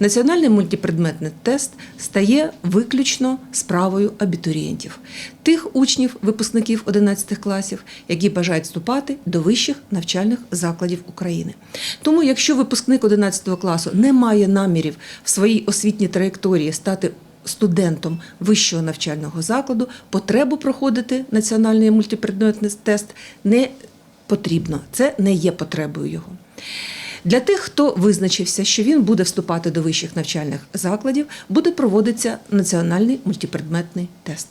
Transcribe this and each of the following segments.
Національний мультипредметний тест стає виключно справою абітурієнтів, тих учнів, випускників 11 класів, які бажають вступати до вищих навчальних закладів України. Тому, якщо випускник 11 класу не має намірів в своїй освітній траєкторії стати студентом вищого навчального закладу, потребу проходити національний мультипредметний тест не потрібно. Це не є потребою його. Для тих, хто визначився, що він буде вступати до вищих навчальних закладів, буде проводитися національний мультипредметний тест.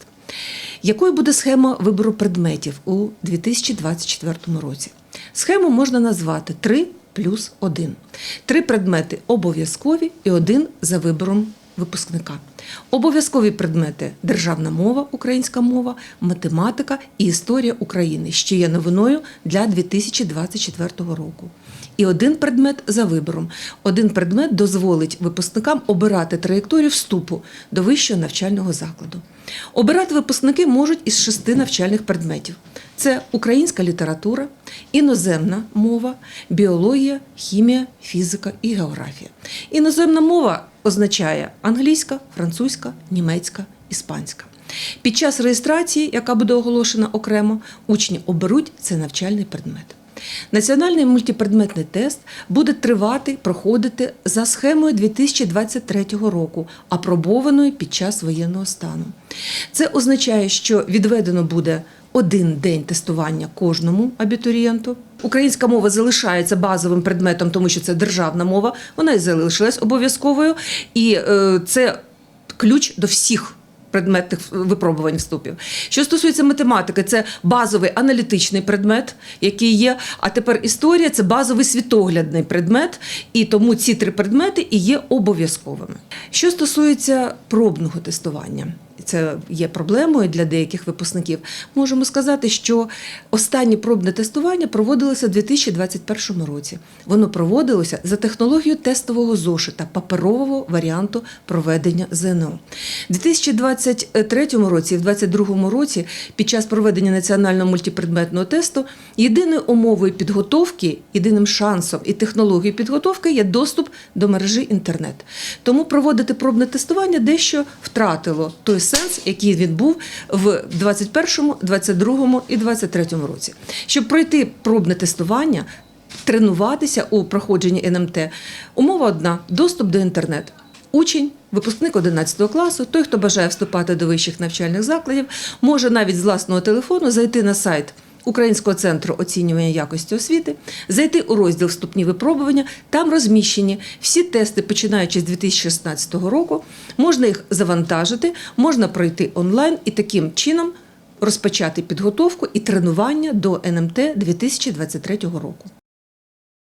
Якою буде схема вибору предметів у 2024 році? Схему можна назвати 3 плюс 1. Три предмети обов'язкові і один за вибором випускника. Обов'язкові предмети державна мова, українська мова, математика і історія України, що є новиною для 2024 року. І один предмет за вибором. Один предмет дозволить випускникам обирати траєкторію вступу до вищого навчального закладу. Обирати випускники можуть із шести навчальних предметів: це українська література, іноземна мова, біологія, хімія, фізика і географія. Іноземна мова означає англійська, французька, німецька, іспанська. Під час реєстрації, яка буде оголошена окремо, учні оберуть цей навчальний предмет. Національний мультипредметний тест буде тривати, проходити за схемою 2023 року, апробованою під час воєнного стану. Це означає, що відведено буде один день тестування кожному абітурієнту. Українська мова залишається базовим предметом, тому що це державна мова, вона і залишилась обов'язковою, і е, це ключ до всіх предметних випробувань вступів. Що стосується математики, це базовий аналітичний предмет, який є. А тепер історія це базовий світоглядний предмет, і тому ці три предмети і є обов'язковими. Що стосується пробного тестування. Це є проблемою для деяких випускників. Можемо сказати, що останнє пробне тестування проводилося у 2021 році. Воно проводилося за технологією тестового зошита паперового варіанту проведення ЗНО. У 2023 році і в 2022 році під час проведення національного мультипредметного тесту єдиною умовою підготовки, єдиним шансом і технологією підготовки є доступ до мережі інтернет. Тому проводити пробне тестування дещо втратило той сенс, який він був в 21, 22 і 23 році. Щоб пройти пробне тестування, тренуватися у проходженні НМТ, умова одна доступ до інтернету. Учень, випускник 11 класу, той, хто бажає вступати до вищих навчальних закладів, може навіть з власного телефону зайти на сайт Українського центру оцінювання якості освіти, зайти у розділ вступні випробування. Там розміщені всі тести, починаючи з 2016 року. Можна їх завантажити, можна пройти онлайн і таким чином розпочати підготовку і тренування до НМТ 2023 року.